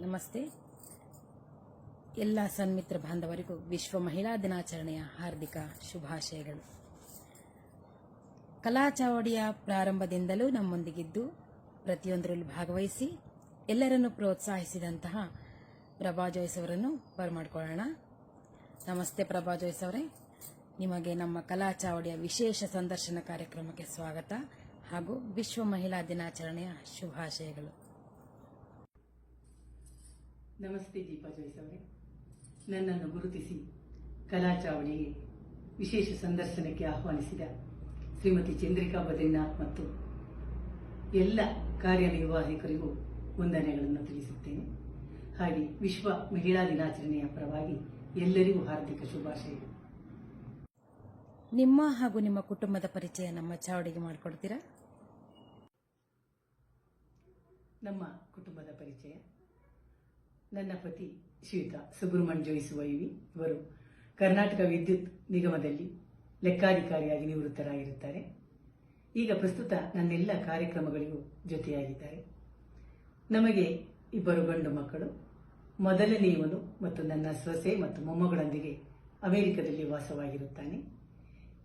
ನಮಸ್ತೆ. ಎಲ್ಲ ಸನ್ಮಿತ್ರ ಬಾಂಧವರಿಗೂ ವಿಶ್ವ ಮಹಿಳಾ ದಿನಾಚರಣೆಯ ಹಾರ್ದಿಕ ಶುಭಾಶಯಗಳು. ಕಲಾ ಚಾವಡಿಯ ಪ್ರಾರಂಭದಿಂದಲೂ ನಮ್ಮೊಂದಿಗಿದ್ದು ಪ್ರತಿಯೊಂದರಲ್ಲೂ ಭಾಗವಹಿಸಿ ಎಲ್ಲರನ್ನು ಪ್ರೋತ್ಸಾಹಿಸಿದಂತಹ ಪ್ರಭಾ ಜೋಯ್ಸ್ ಅವರನ್ನು ಬರಮಾಡ್ಕೊಳ್ಳೋಣ. ನಮಸ್ತೆ ಪ್ರಭಾ ಜೋಯ್ಸ್ ಅವರೇ. ನಿಮಗೆ ನಮ್ಮ ಕಲಾ ಚಾವಡಿಯ ವಿಶೇಷ ಸಂದರ್ಶನ ಕಾರ್ಯಕ್ರಮಕ್ಕೆ ಸ್ವಾಗತ ಹಾಗೂ ವಿಶ್ವ ಮಹಿಳಾ ದಿನಾಚರಣೆಯ ಶುಭಾಶಯಗಳು. ನಮಸ್ತೆ ದೀಪಾ ಜೋಯ್ಸ್ ಅವರೇ. ನನ್ನನ್ನು ಗುರುತಿಸಿ ಕಲಾ ಚಾವಡಿಗೆ ವಿಶೇಷ ಸಂದರ್ಶನಕ್ಕೆ ಆಹ್ವಾನಿಸಿದ ಶ್ರೀಮತಿ ಚಂದ್ರಿಕಾ ಬದ್ರಿನಾಥ್ ಮತ್ತು ಎಲ್ಲ ಕಾರ್ಯನಿರ್ವಾಹಕರಿಗೂ ವಂದನೆಗಳನ್ನು ತಿಳಿಸುತ್ತೇನೆ. ಹಾಗೆ ವಿಶ್ವ ಮಹಿಳಾ ದಿನಾಚರಣೆಯ ಪರವಾಗಿ ಎಲ್ಲರಿಗೂ ಹಾರ್ದಿಕ ಶುಭಾಶಯಗಳು. ನಿಮ್ಮ ಹಾಗೂ ನಿಮ್ಮ ಕುಟುಂಬದ ಪರಿಚಯ ನಮ್ಮ ಚಾವಡಿಗೆ ಮಾಡಿಕೊಡ್ತೀರಾ? ನಮ್ಮ ಕುಟುಂಬದ ನನ್ನ ಪತಿ ಶ್ರೀಯುತ ಸುಬ್ರಹ್ಮಣ್ಯ ಜೋಯಿಸ್ ವೈವಿ ಇವರು ಕರ್ನಾಟಕ ವಿದ್ಯುತ್ ನಿಗಮದಲ್ಲಿ ಲೆಕ್ಕಾಧಿಕಾರಿಯಾಗಿ ನಿವೃತ್ತರಾಗಿರುತ್ತಾರೆ. ಈಗ ಪ್ರಸ್ತುತ ನನ್ನೆಲ್ಲ ಕಾರ್ಯಕ್ರಮಗಳಿಗೂ ಜೊತೆಯಾಗಿದ್ದಾರೆ. ನಮಗೆ ಇಬ್ಬರು ಗಂಡು ಮಕ್ಕಳು, ಮೊದಲನೆಯವನು ಮತ್ತು ನನ್ನ ಸೊಸೆ ಮತ್ತು ಮೊಮ್ಮಗಳೊಂದಿಗೆ ಅಮೆರಿಕದಲ್ಲಿ ವಾಸವಾಗಿರುತ್ತಾನೆ.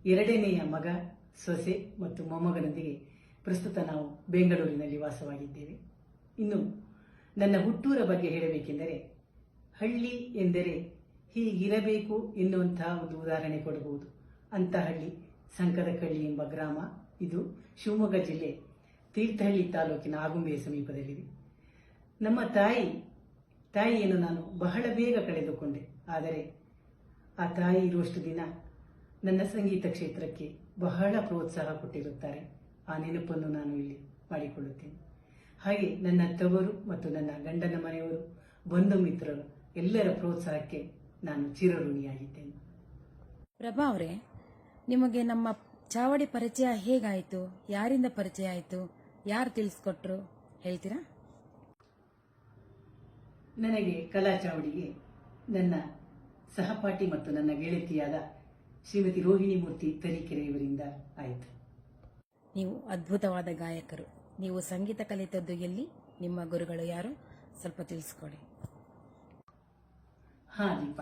ಎರಡನೆಯ ಮಗ, ಸೊಸೆ ಮತ್ತು ಮೊಮ್ಮಗನೊಂದಿಗೆ ಪ್ರಸ್ತುತ ನಾವು ಬೆಂಗಳೂರಿನಲ್ಲಿ ವಾಸವಾಗಿದ್ದೇವೆ. ಇನ್ನು ನನ್ನ ಹುಟ್ಟೂರ ಬಗ್ಗೆ ಹೇಳಬೇಕೆಂದರೆ, ಹಳ್ಳಿ ಎಂದರೆ ಹೀಗಿರಬೇಕು ಎನ್ನುವಂತಹ ಒಂದು ಉದಾಹರಣೆ ಕೊಡಬಹುದು. ಅಂತ ಹಳ್ಳಿ, ಸಂಕದಕಳ್ಳಿ ಎಂಬ ಗ್ರಾಮ, ಇದು ಶಿವಮೊಗ್ಗ ಜಿಲ್ಲೆ, ತೀರ್ಥಹಳ್ಳಿ ತಾಲೂಕಿನ ಆಗುಂಬೆಯ ಸಮೀಪದಲ್ಲಿದೆ. ನಮ್ಮ ತಾಯಿ, ತಾಯಿಯನ್ನು ನಾನು ಬಹಳ ಬೇಗ ಕಳೆದುಕೊಂಡೆ. ಆದರೆ ಆ ತಾಯಿ ಇರುವಷ್ಟು ದಿನ ನನ್ನ ಸಂಗೀತ ಕ್ಷೇತ್ರಕ್ಕೆ ಬಹಳ ಪ್ರೋತ್ಸಾಹ ಕೊಟ್ಟಿರುತ್ತಾರೆ. ಆ ನೆನಪನ್ನು ನಾನು ಇಲ್ಲಿ ಮಾಡಿಕೊಳ್ಳುತ್ತೇನೆ. ಹಾಗೆ ನನ್ನ ತವರು ಮತ್ತು ನನ್ನ ಗಂಡನ ಮನೆಯವರು ಬಂಧು ಮಿತ್ರರು ಎಲ್ಲರ ಪ್ರೋತ್ಸಾಹಕ್ಕೆ ನಾನು ಚಿರಋಣಿಯಾಗಿದ್ದೇನೆ. ಪ್ರಭಾ ಅವರೇ ನಿಮಗೆ ನಮ್ಮ ಚಾವಡಿ ಪರಿಚಯ ಹೇಗಾಯಿತು? ಯಾರಿಂದ ಪರಿಚಯ ಆಯಿತು? ಯಾರು ತಿಳಿಸ್ಕೊಟ್ರು? ಹೇಳ್ತೀರಾ? ನನಗೆ ಕಲಾ ಚಾವಡಿಗೆ ನನ್ನ ಸಹಪಾಠಿ ಮತ್ತು ನನ್ನ ಗೆಳತಿಯಾದ ಶ್ರೀಮತಿ ರೋಹಿಣಿ ಮೂರ್ತಿ ತರೀಕೆರೆಯವರಿಂದ ಆಯಿತು. ನೀವು ಅದ್ಭುತವಾದ ಗಾಯಕರು. ನೀವು ಸಂಗೀತ ಕಲಿತದ್ದು ಎಲ್ಲಿ? ನಿಮ್ಮ ಗುರುಗಳು ಯಾರು? ಸ್ವಲ್ಪ ತಿಳಿಸ್ಕೊಡಿ. ಹಾ ದೀಪ,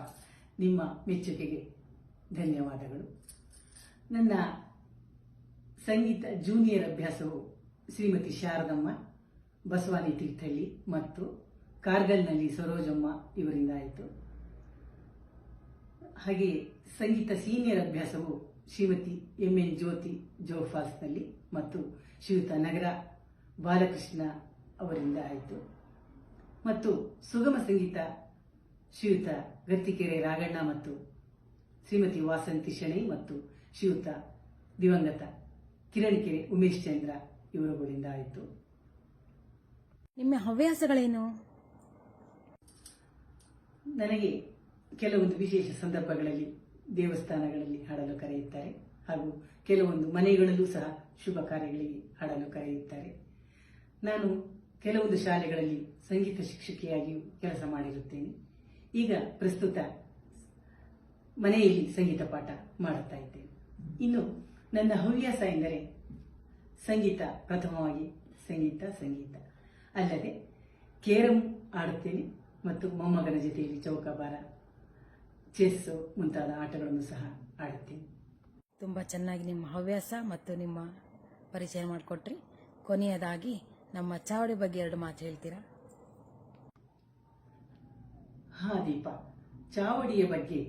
ನಿಮ್ಮ ಮೆಚ್ಚುಗೆಗೆ ಧನ್ಯವಾದಗಳು. ನನ್ನ ಸಂಗೀತ ಜೂನಿಯರ್ ಅಭ್ಯಾಸವು ಶ್ರೀಮತಿ ಶಾರದಮ್ಮ, ಬಸವಾನಿ ತೀರ್ಥಳ್ಳಿ ಮತ್ತು ಕಾರ್ಗಲ್ನಲ್ಲಿ ಸರೋಜಮ್ಮ ಇವರಿಂದ ಆಯಿತು. ಹಾಗೆಯೇ ಸಂಗೀತ ಸೀನಿಯರ್ ಅಭ್ಯಾಸವು ಶ್ರೀಮತಿ ಎಂ ಎನ್ ಜ್ಯೋತಿ ಜೋಫಾಸ್ನಲ್ಲಿ ಮತ್ತು ಶ್ರೀಯುತ ನಗರ ಬಾಲಕೃಷ್ಣ ಅವರಿಂದ ಆಯಿತು. ಮತ್ತು ಸುಗಮ ಸಂಗೀತ ಶ್ರೀಯುತ ಗರ್ತಿಕೆರೆ ರಾಗಣ್ಣ ಮತ್ತು ಶ್ರೀಮತಿ ವಾಸಂತಿ ಶೆಣೈ ಮತ್ತು ಶ್ರೀಯುತ ದಿವಂಗತ ಕಿರಣಕೆರೆ ಉಮೇಶ್ ಚಂದ್ರ ಇವರುಗಳಿಂದ ಆಯಿತು. ನಿಮ್ಮ ಹವ್ಯಾಸಗಳೇನು? ನನಗೆ ಕೆಲವೊಂದು ವಿಶೇಷ ಸಂದರ್ಭಗಳಲ್ಲಿ ದೇವಸ್ಥಾನಗಳಲ್ಲಿ ಹಾಡಲು ಕರೆಯುತ್ತಾರೆ ಹಾಗೂ ಕೆಲವೊಂದು ಮನೆಗಳಲ್ಲೂ ಸಹ ಶುಭ ಕಾರ್ಯಗಳಿಗೆ ಹಾಡಲು ಕರೆಯುತ್ತಾರೆ. ನಾನು ಕೆಲವೊಂದು ಶಾಲೆಗಳಲ್ಲಿ ಸಂಗೀತ ಶಿಕ್ಷಕಿಯಾಗಿಯೂ ಕೆಲಸ ಮಾಡಿರುತ್ತೇನೆ. ಈಗ ಪ್ರಸ್ತುತ ಮನೆಯಲ್ಲಿ ಸಂಗೀತ ಪಾಠ ಮಾಡುತ್ತಾ ಇದ್ದೇನೆ. ಇನ್ನು ನನ್ನ ಹವ್ಯಾಸ ಎಂದರೆ ಸಂಗೀತ, ಪ್ರಥಮವಾಗಿ ಸಂಗೀತ ಸಂಗೀತ. ಅಲ್ಲದೆ ಕೇರಂ ಆಡುತ್ತೇನೆ ಮತ್ತು ಮೊಮ್ಮಗನ ಜೊತೆಯಲ್ಲಿ ಚೌಕಾಬಾರ, ಚೆಸ್ಸು ಮುಂತಾದ ಆಟಗಳನ್ನು ಸಹ ಆಡುತ್ತೇನೆ ತುಂಬ ಚೆನ್ನಾಗಿ ನಿಮ್ಮ ಹವ್ಯಾಸ ಮತ್ತು ನಿಮ್ಮ ಪರಿಚಯ ಮಾಡಿಕೊಟ್ರಿ. ಕೊನೆಯದಾಗಿ ನಮ್ಮ ಚಾವಡಿ ಬಗ್ಗೆ ಎರಡು ಮಾತು ಹೇಳ್ತೀರಾ? ಹಾ, ದೀಪ. ಚಾವಡಿಯ ಬಗ್ಗೆ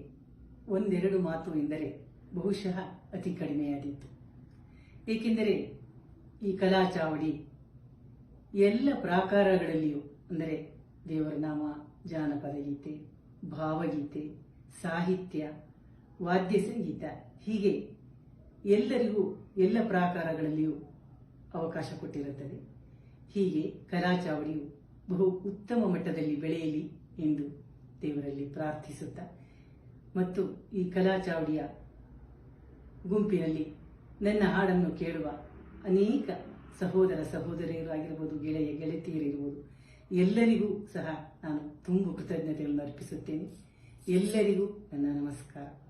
ಒಂದೆರಡು ಮಾತು ಎಂದರೆ ಬಹುಶಃ ಅತಿ ಕಡಿಮೆಯಾದೀತು. ಏಕೆಂದರೆ ಈ ಕಲಾ ಚಾವಡಿ ಎಲ್ಲ ಪ್ರಾಕಾರಗಳಲ್ಲಿಯೂ, ಅಂದರೆ ದೇವರ ನಾಮ ಜಾನಪದ ಗೀತೆ, ಭಾವಗೀತೆ, ಸಾಹಿತ್ಯ, ವಾದ್ಯ ಸಂಗೀತ, ಹೀಗೆ ಎಲ್ಲರಿಗೂ ಎಲ್ಲ ಪ್ರಾಕಾರಗಳಲ್ಲಿಯೂ ಅವಕಾಶ ಕೊಟ್ಟಿರುತ್ತದೆ. ಹೀಗೆ ಕಲಾ ಚಾವಡಿಯು ಬಹು ಉತ್ತಮ ಮಟ್ಟದಲ್ಲಿ ಬೆಳೆಯಲಿ ಎಂದು ದೇವರಲ್ಲಿ ಪ್ರಾರ್ಥಿಸುತ್ತಾ ಮತ್ತು ಈ ಕಲಾಚಾವಡಿಯ ಗುಂಪಿನಲ್ಲಿ ನನ್ನ ಹಾಡನ್ನು ಕೇಳುವ ಅನೇಕ ಸಹೋದರ ಸಹೋದರಿಯರು ಆಗಿರಬಹುದು ಗೆಳೆಯ ಗೆಳತಿಯರಿರುವುದು ಎಲ್ಲರಿಗೂ ಸಹ ನಾನು ತುಂಬ ಕೃತಜ್ಞತೆಯನ್ನು ಅರ್ಪಿಸುತ್ತೇನೆ. ಎಲ್ಲರಿಗೂ ನನ್ನ ನಮಸ್ಕಾರ.